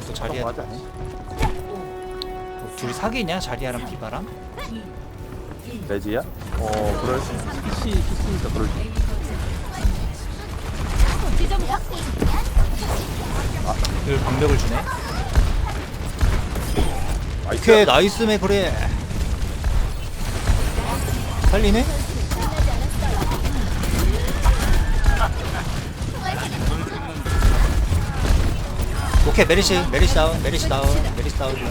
또 자리야 맞아. 뭐 둘이 사귀냐 자리야랑 비바람? 레지야? 어 그럴 수 PC PC니까 그럴 수늘 방벽을 주네 나이스 오케이 나이스네 그래 살리네? 오케이 메리시 메리시 다운 메리시 다운 메리시 다운이야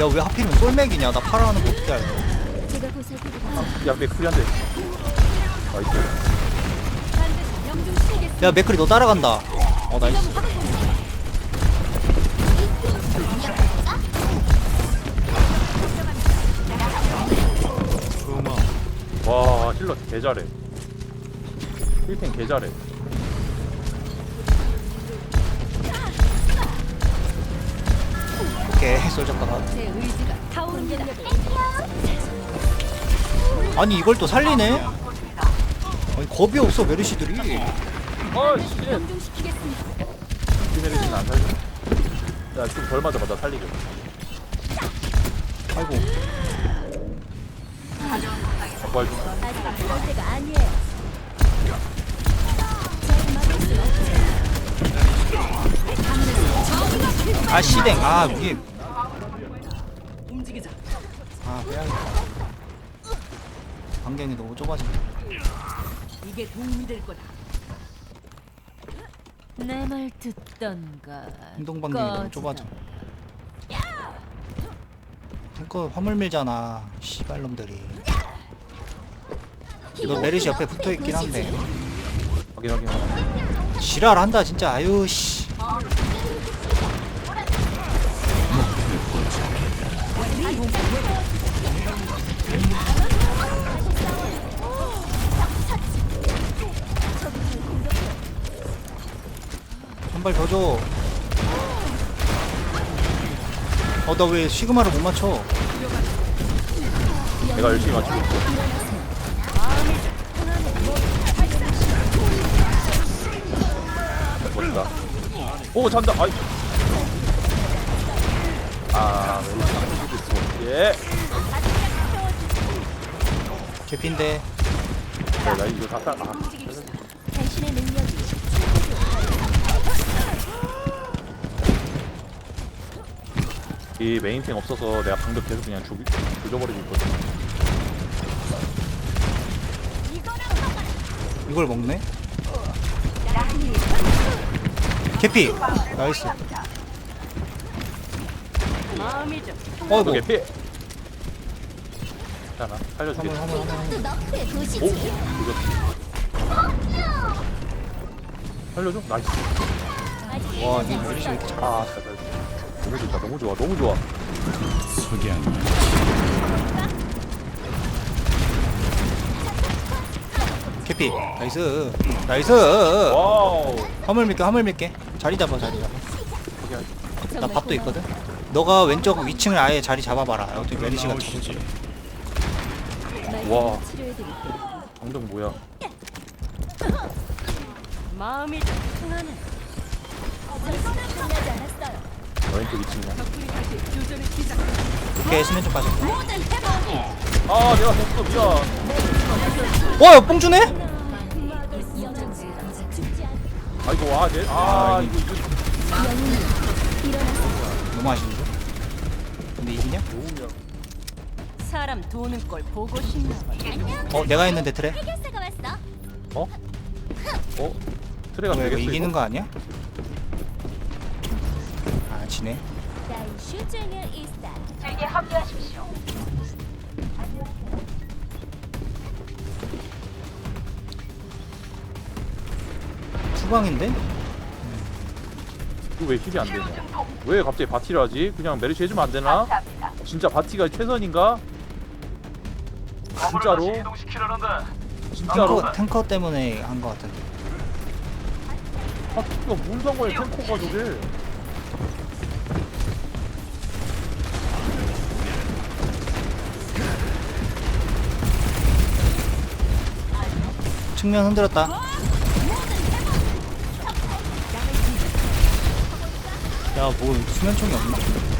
야왜 하필이면 똘맥이냐? 나 팔아하는 거 어떻게 알고. 야 맥크리 한대. 나이스. 야 맥클이 너 따라간다. 어 나이스. 와 힐러 개 잘해. 힐탱 개 잘해 의지가 타오릅니다. 아니 이걸 또 살리네? 아니 겁이 없어 메르시들이 어씨 안 살려 야좀 덜 맞아봐 나 살리게 아이고 정말. 아 시댕 아 위에 아 빼야겠다. 반경이 너무 좁아져 이게 도움이 될 거다. 내 말 듣던가. 행동 반경이 너무 좁아져. 탱커 화물 밀잖아 씨발놈들이. 너 메르시 옆에 붙어있긴 한데. 확인 확인. 지랄한다 진짜. 아유 씨 한 발 더 줘. 어, 나 왜 시그마를 못 맞춰? 내가 열심히 맞추고 있어 멋있다 오 잔다 아이 아 메리지 예 개핀데. 네, 나 이거 다 따. 아, 이 메인탱 없어서 내가 방금 계속 그냥 죽, 조져버리고 있거든. 이걸 먹네? 개피! 나이스. 마음이죠. 어이구. 또 개피. 괜찮아. 살려줄게. 오, 도시지. 이거. 살려줘. 나이스. 와, 니 메리시 왜 이렇게 잘. 아, 잘, 잘. 너무 좋다. 너무 좋아. 너무 좋아. 개피. 나이스. 나이스. 와우. 화물 밀게, 화물 밀게. 자리 잡아, 자리 잡아. 나 밥도 있거든? 너가 왼쪽 위층을 아예 자리 잡아봐라. 어떻게 메리시가 죽지? 와. 방금 뭐야? 마음이죠. 통하는 교전을 시작. 오케이, 수면 좀 빠져. 아, 내가 됐어. 미안. 와, 야, 뽕 주네? 영웅은 죽지 않. 아이고, 아, 내, 아, 이거, 이거. 너무 아쉬운데? 근데 이기냐? 사람 도는 걸 보고 싶나 봐. 어, 내가 했는데 트레? 해결사가 왔어. 어? 어? 트레가 왜, 이거 되겠어? 이기는 이거? 거 아니야? 아, 지네. Schützlinge ist da. 후방인데? 이거 왜 힐이 안 되냐? 왜 갑자기 바티를 하지? 그냥 메르시 해주면 안 되나? 진짜 바티가 최선인가? 진짜로? 진짜로? 탱커, 탱커 때문에 한거 같은데. 바티가 뭔 상관이야 탱커가 저게 측면 흔들었다. 야 뭐 수면총이 없나?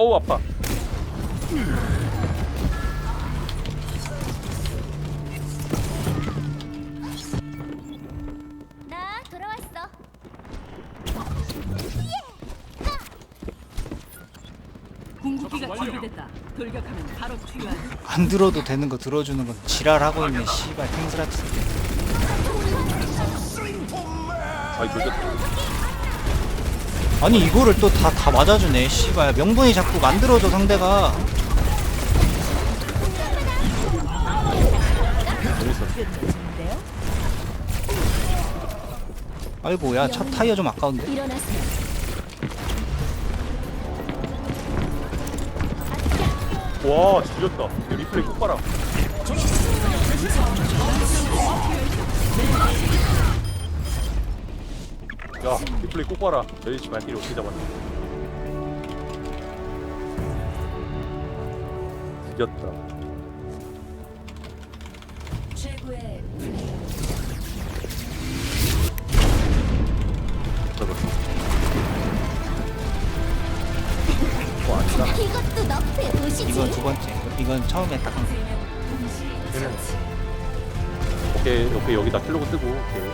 어우 아파 나 돌아왔어. 궁극기가 준비됐다. 돌격하면 바로 투여하지. 안 들어도 되는 거 들어주는 건 지랄하고 있네 씨발 탱스라트 새끼. 아이 돌겠다 아니 이거를 또 다 다 맞아주네 씨발. 명분이 자꾸 만들어져 상대가. 아이고 야첫 타이어 좀 아까운데. 와 지렸다. 리플레이 꼭 봐라 야 리플레이 꼭 봐라. 메리치 발길이 어떻게 잡았냐 이겼다. 최고의 잡았어 와 아니다. 이것도 너프의 도시지. 이건 두 번째. 이건 처음에 딱 한 거. 오케이 오케이. 여기다 킬로고 뜨고 오케이